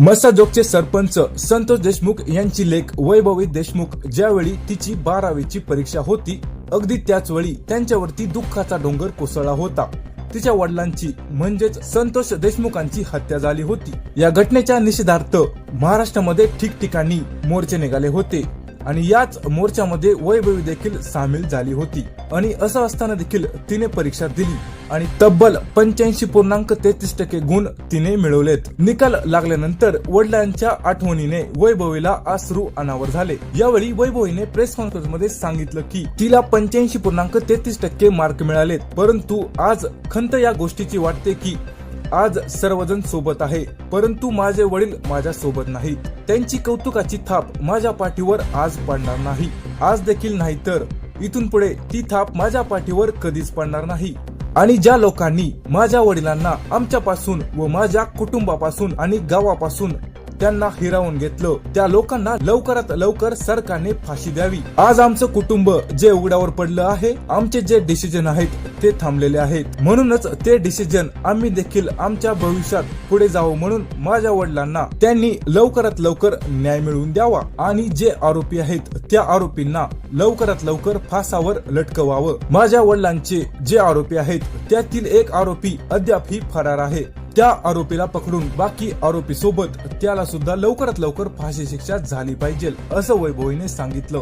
मसाजोगचे सरपंच संतोष देशमुख यांची लेख वैभवी देशमुख ज्यावेळी तिची बारावीची परीक्षा होती अगदी त्याच वेळी त्यांच्यावरती दुःखाचा डोंगर कोसळला होता. तिच्या वडिलांची म्हणजेच संतोष देशमुखांची हत्या झाली होती. या घटनेच्या निषेधार्थ महाराष्ट्रामध्ये ठिकठिकाणी मोर्चे निघाले होते. आणि याच मोर्चामध्ये वैभवी देखील सामील झाली होती. आणि असं असताना देखील तिने परीक्षा दिली. आणि तब्बल पंच्याऐंशी पूर्णांक तेहतीस टक्के गुण तिने मिळवलेत. निकाल लागल्यानंतर वडिलांच्या आठवणीने वैभवीला आश्रू अनावर झाले. यावेळी वैभवीने प्रेस कॉन्फरन्समध्ये सांगितलं की तिला पंच्याऐंशी पूर्णांक तेहतीस टक्के मार्क मिळालेत. परंतु आज खंत या गोष्टीची वाटते की आज सर्वजण सोबत आहे. परंतु माझे वडील माझ्या सोबत नाहीत. त्यांची कौतुकाची थाप माझ्या पाठीवर आज पडणार नाही. आज देखील नाही तर इथून पुढे ती थाप माझ्या पाठीवर कधीच पडणार नाही. आणि ज्या लोकांनी माझ्या वडिलांना आमच्यापासून व माझ्या कुटुंबापासून आणि गावापासून त्यांना हिरावून घेतलं. त्या लोकांना लवकरात लवकर सरकारने फाशी द्यावी. आज आमचं कुटुंब जे उघड्यावर पडलं आहे आमचे जे डिसिजन आहेत ते थांबलेले आहेत. म्हणूनच ते डिसिजन आम्ही देखील आमच्या भविष्यात पुढे जावं म्हणून माझ्या वडिलांना त्यांनी लवकरात लवकर न्याय मिळवून द्यावा. आणि जे आरोपी आहेत त्या आरोपींना लवकरात लवकर फासावर लटकवावं. माझ्या वडिलांचे जे आरोपी आहेत त्यातील एक आरोपी अद्यापही फरार आहे. त्या आरोपीला पकडून बाकी आरोपी सोबत त्याला सुद्धा लवकरात लवकर फाशी शिक्षा झाली पाहिजे असं वैभवीने सांगितलं.